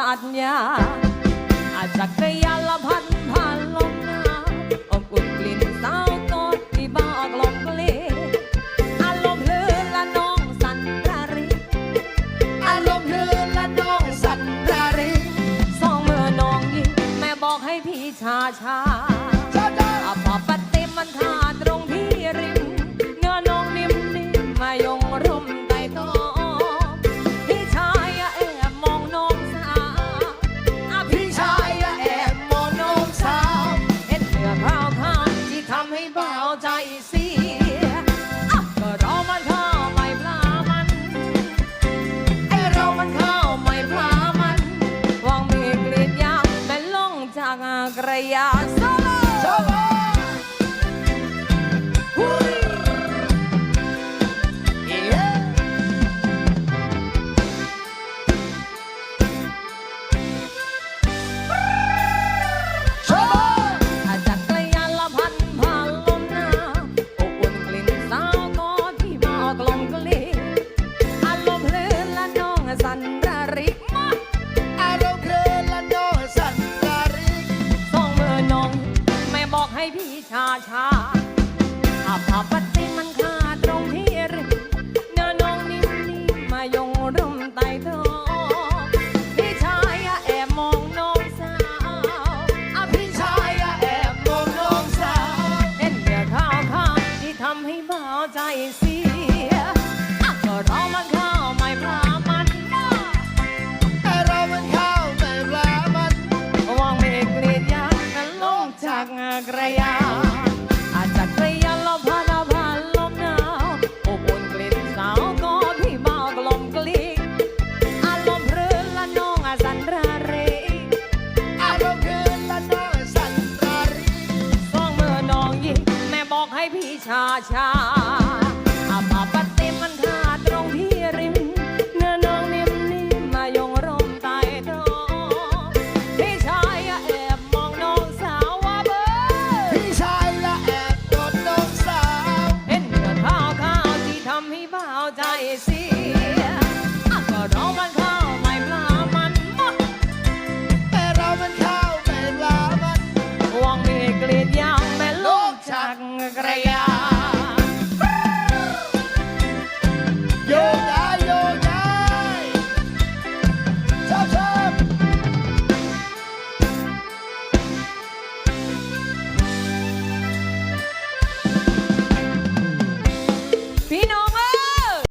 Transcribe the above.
ญญาอาจจักรยานละพันผ่านลมหนาวอบอุ่นกลิ่นสาวกอดที่บอกลมกลีอารมณ์ลื่นละน้องสันระริอารมณ์ลื่นและน้องสันระริสองมือน้องยิงแม่บอกให้พี่ชาชาชาดาอาพอปฏิมันขาดตรง ใจเสียก็เรามันเข้าไม่พลามัน ไอเรามันเข้าไม่พลามันวางมีกรีดยางแม่ลงจากกระยาโชาชาอาภาปฏิมันขาดตรงที่ริมเนื้อน้องนิ่มนิ่มมายงร่มใต้ท้องพี่ชายอะแอบมองน้องสาวอะพี่พี่ชาชายยอะแอบมองน้องสาวเห็นเนื้อข้าวข้าวที่ทำให้เบาใจเสียอะก็รอมันเข้าไม่ปลามันนะแต่เรามันเข้าแต่ปลามันวางเมฆเกลียดย สัน